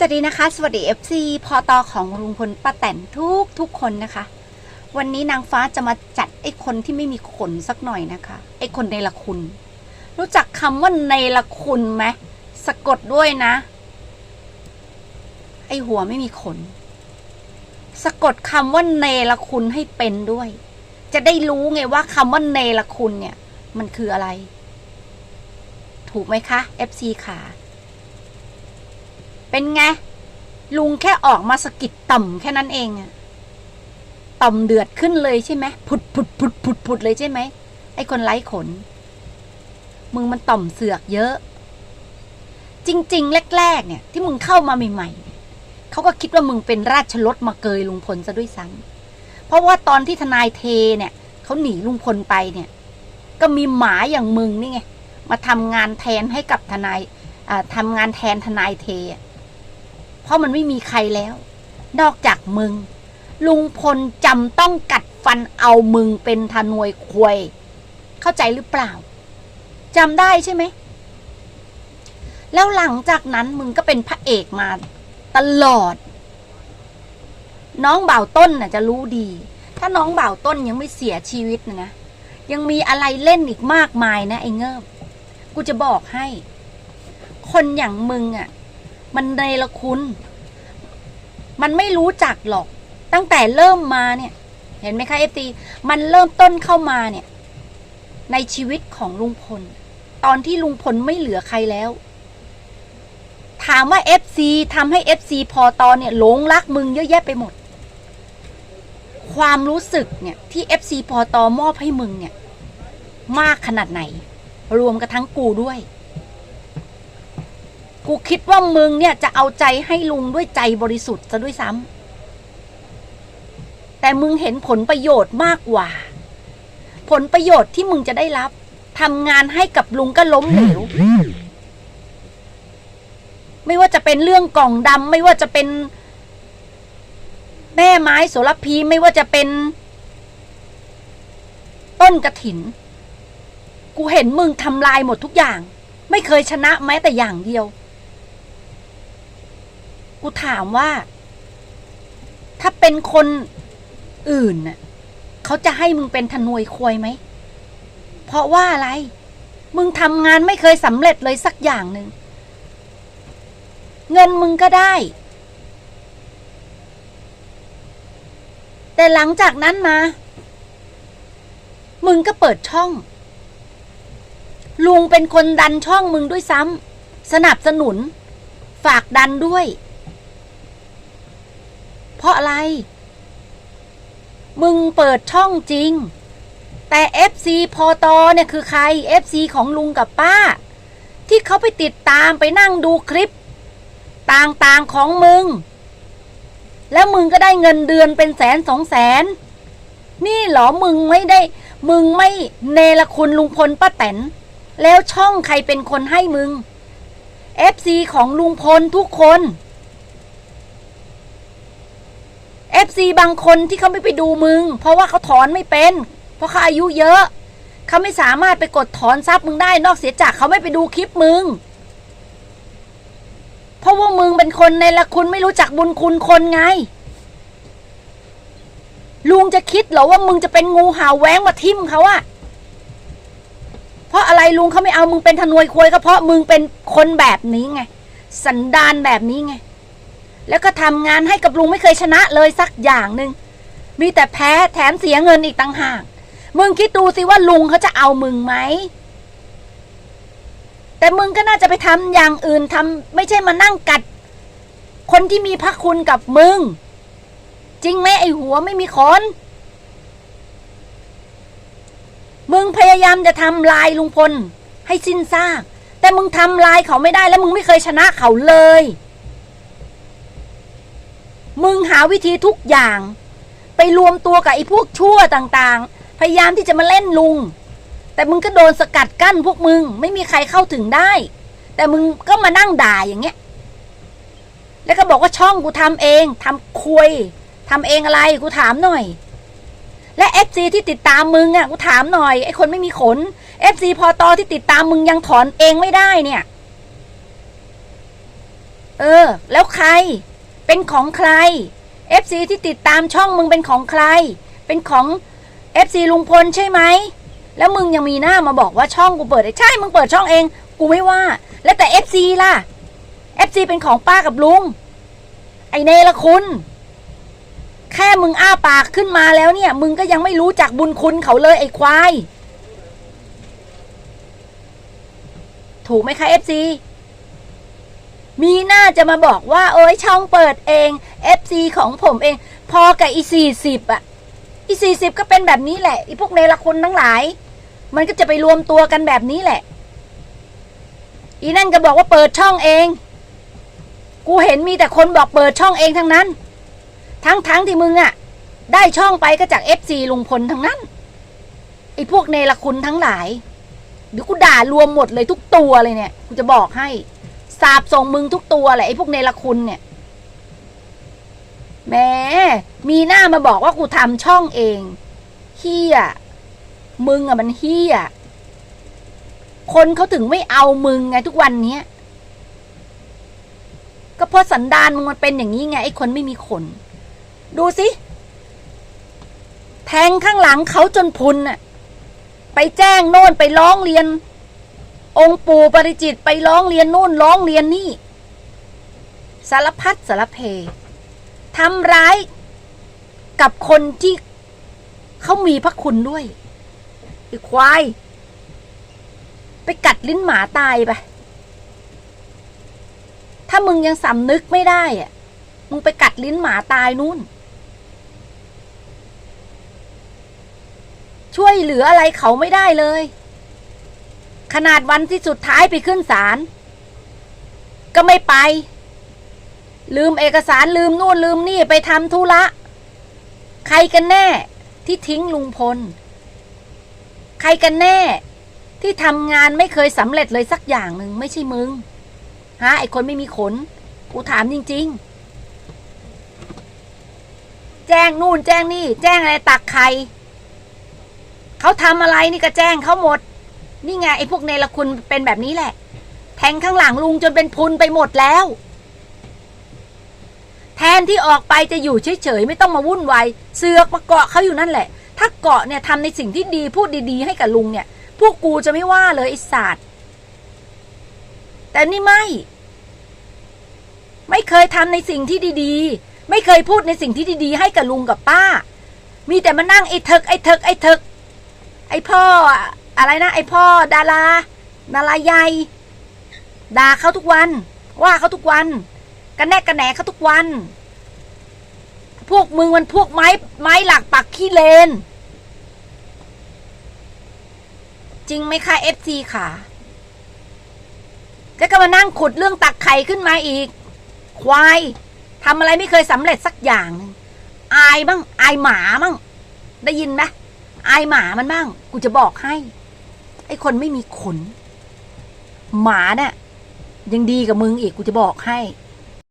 สวัสดีนะคะ สวัสดี FC พอตอของลุงพลป้าแตนทุกทุกคนนะคะ วันนี้นางฟ้าจะมาจัดไอ้คนที่ไม่มีขนสักหน่อยนะคะ ไอ้คนในละคุณ รู้จักคำว่าในละคุณไหมสะกดด้วยนะ ไอ้หัวไม่มีขน สะกดคำว่าเนรคุณให้เป็นด้วย จะได้รู้ไงว่าคำว่าเนรคุณเนี่ย มันคืออะไร ถูกไหมคะ FC ขา เป็นไง ลุงแค่ออกมาสะกิดต่ำแค่นั้นเองอะต่ำเดือดขึ้นเลยใช่ไหมผุดผุดผุดผุดผุดเลยใช่ไหมไอ้คนไร้ขน มึงมันต่อมเสือกเยอะ จริง ๆ แรก ๆ เนี่ย ที่มึงเข้ามาใหม่ๆเนี่ยเขาก็คิดว่ามึงเป็นราชรถมาเกยลุงพลซะด้วยซ้ำเพราะว่าตอนที่ทนายเทเนี่ยเขาหนีลุงพลไปเนี่ย ก็มีหมาอย่างมึงนี่ไงมาทำงานแทนให้กับทนายทำงานแทนทนายเทอะ เพราะมันไม่มีใครแล้ว นอกจากมึง ลุงพลจำต้องกัดฟันเอามึงเป็นทนวยควย เข้าใจหรือเปล่าจำได้ใช่ไหม แล้วหลังจากนั้นมึงก็เป็นพระเอกมาตลอด น้องบ่าวต้นน่ะจะรู้ดี ถ้าน้องบ่าวต้นยังไม่เสียชีวิตนะนะยังมีอะไรเล่นอีกมากมายนะไอ้เงิบ กูจะบอกให้ คนอย่างมึงอะ มันในละคุณ มันไม่รู้จักหรอก ตั้งแต่เริ่มมาเนี่ย เห็นไหมคะเอฟตีมันเริ่มต้นเข้ามาเนี่ย ในชีวิตของลุงพล ตอนที่ลุงพลไม่เหลือใครแล้ว ถามว่าเอฟซีทำให้เอฟซีพอตอนเนี่ยหลงรักมึงเยอะแยะไปหมด ความรู้สึกเนี่ยที่เอฟซีพอตอมอบให้มึงเนี่ย มากขนาดไหน รวมกับทั้งกูด้วย กูคิดว่ามึงเนี่ยจะเอาใจให้ลุงด้วยใจบริสุทธิ์ซะด้วยซ้ำแต่มึงเห็นผลประโยชน์มากกว่า ผลประโยชน์ที่มึงจะได้รับทำงานให้กับลุงก็ล้มเหลวไม่ว่าจะเป็นเรื่องกล่องดำไม่ว่าจะเป็น แม่ไม้โสระพีไม่ว่าจะเป็น ต้นกระถิน กูเห็นมึงทำลายหมดทุกอย่าง ไม่เคยชนะแม้แต่อย่างเดียว กูถามว่า ถ้าเป็นคนอื่นน่ะเขาจะให้มึงเป็นทนวยควยไหม เพราะว่าอะไร มึงทำงานไม่เคยสำเร็จเลยสักอย่างหนึ่ง เงินมึงก็ได้ แต่หลังจากนั้นมา มึงก็เปิดช่อง ลุงเป็นคนดันช่องมึงด้วยซ้ำสนับสนุน ฝากดันด้วย เพราะอะไร มึงเปิดช่องจริง แต่ FC พอตอเนี่ยคือใคร FC ของลุงกับป้า ที่เขาไปติดตามไปนั่งดูคลิป ต่างๆของมึง แล้วมึงก็ได้เงินเดือนเป็นแสนสองแสน นี่เหรอมึงไม่ได้ มึงไม่เนรคุณลุงพลป้าแตน แล้วช่องใครเป็นคนให้มึง FC ของลุงพลทุกคน FC บางคนที่เขาไม่ไปดูมึง เพราะว่าเขาถอนไม่เป็น เพราะเขาอายุเยอะ เขาไม่สามารถไปกดถอนทรัพย์มึงได้นอกเสียจากเขาไม่ไปดูคลิปมึง เพราะว่ามึงเป็นคนในละคุณไม่รู้จักบุญคุณคนไง ลุงจะคิดเหรอว่ามึงจะเป็นงูเห่าแหวงมาทิ่มเขาอะเพราะอะไรลุงเขาไม่เอามึงเป็นทนวยควยก็เพราะมึงเป็นคนแบบนี้ไง สันดานแบบนี้ไง แล้วก็ทำงานให้กับลุงไม่เคยชนะเลยสักอย่างหนึ่งมีแต่แพ้แถมเสียเงินอีกต่างหาก มึงคิดดูสิว่าลุงเขาจะเอามึงไหม แต่มึงก็น่าจะไปทำอย่างอื่นทำไม่ใช่มานั่งกัด คนที่มีพระคุณกับมึง จริงไหมไอหัวไม่มีขนมึงพยายามจะทำลายลุงพล ให้สิ้นซาก แต่มึงทำลายเขาไม่ได้แล้วมึงไม่เคยชนะเขาเลย มึงหาวิธีทุกอย่าง ไปรวมตัวกับไอ้พวกชั่วต่างๆ พยายามที่จะมาเล่นลุง แต่มึงก็โดนสกัดกั้นพวกมึงไม่มีใครเข้าถึงได้ แต่มึงก็มานั่งด่าอย่างเงี้ย แล้วก็บอกว่าช่องกูทำเองทำคุยทำเองอะไรกูถามหน่อย และเอฟซีที่ติดตามมึงอะกูถามหน่อยไอ้คนไม่มีขนเอฟซีพอตอที่ติดตามมึงยังถอนเองไม่ได้เนี่ย เออ แล้วใคร เป็นของใคร FC ที่ติดตามช่องมึงเป็นของใคร เป็นของ FC ลุงพลใช่ไหม แล้วมึงยังมีหน้ามาบอกว่าช่องกูเปิดใช่ มึงเปิดช่องเอง กูไม่ว่า แล้วแต่ FC ล่ะ FC เป็นของป้ากับลุง ไอเนรคุณ แค่มึงอ้าปากขึ้นมาแล้วเนี่ย มึงก็ยังไม่รู้จักบุญคุณเขาเลยไอควาย ถูกไหมคะ FC มีหน้าจะมาบอกว่าเอ้ยช่องเปิดเอง FC ของผมเอง พอกับอีสี่สิบอะอีสี่สิบก็เป็นแบบนี้แหละอีพวกเนรคุณทั้งหลาย มันก็จะไปรวมตัวกันแบบนี้แหละ อีนั่นก็บอกว่าเปิดช่องเอง กูเห็นมีแต่คนบอกเปิดช่องเองทั้งนั้น ทั้งทั้งที่มึงอะได้ช่องไปก็จาก FC ลุงพลทั้งนั้นไอ้พวกเนรคุณทั้งหลายเดี๋ยวกูด่ารวมหมดเลยทุกตัวเลยเนี่ยกูจะบอกให้ สาบส่งมึงทุกตัวแหละไอ้พวกเนรคุณเนี่ยแหมมีหน้ามาบอกว่ากูทำช่องเองเฮียมึงอะมันเฮียคนเขาถึงไม่เอามึงไงทุกวันเนี้ยก็เพราะสันดานมึงมันเป็นอย่างนี้ไงไอ้คนไม่มีขน ดูสิ แทงข้างหลังเขาจนพุนน่ะไปแจ้งโน่นไปร้องเรียน องค์ปู่ปริจิตไปร้องเรียนนู่นร้องเรียนนี่ สารพัดสารเพทำร้ายกับคนที่เขามีพระคุณด้วยไอ้ควาย ไปกัดลิ้นหมาตายไป ถ้ามึงยังสำนึกไม่ได้อะมึงไปกัดลิ้นหมาตายนู่น ช่วยเหลืออะไรเขาไม่ได้เลย ขนาดวันที่สุดท้ายไปขึ้นศาลก็ไม่ไป ลืมเอกสารลืมนู่นลืมนี่ไปทำธุระ ใครกันแน่ที่ทิ้งลุงพล ใครกันแน่ที่ทำงานไม่เคยสำเร็จเลยสักอย่างหนึ่งไม่ใช่มึงฮะไอคนไม่มีขน กูถามจริง ๆ แจ้งนู่นแจ้งนี่ แจ้งอะไรตักใครเขาทำอะไรนี่ก็แจ้งเขาหมด นี่ไงไอ้พวกเนรคุณเป็นแบบนี้แหละ แทงข้างหลังลุงจนเป็นพุนไปหมดแล้ว แทนที่ออกไปจะอยู่เฉยๆไม่ต้องมาวุ่นวายเสือกมาเกาะเขาอยู่นั่นแหละ ถ้าเกาะเนี่ยทำในสิ่งที่ดีพูดดีๆ ให้กับลุงเนี่ย พวกกูจะไม่ว่าเลยไอ้ศาสตร์แต่นี่ไม่ ไม่เคยทำในสิ่งที่ดีๆ ไม่เคยพูดในสิ่งที่ดีๆ ให้กับลุงกับป้า มีแต่มานั่งไอ้เถกไอ้เถกไอ้เถกไอ้พ่อ อะไรนะไอ้พ่อดาราดาราใหญ่ด่าเขาทุกวัน ว่าเขาทุกวันกันแนกกันแหนเขาทุกวัน พวกมึงมันพวกไม้ไม้หลักปักขี้เลน จริงไหมคะเอฟซีค่ะแล้วก็มานั่งขุดเรื่องตักไข่ขึ้นมาอีก ควายทำอะไรไม่เคยสำเร็จสักอย่างหนึ่งอายบ้างอายหมาบ้างได้ยินไหมอายหมามันบ้าง กูจะบอกให้ ไอ้คนไม่มีขน หมาเนี่ยยังดีกับมึงอีกกูจะบอกให้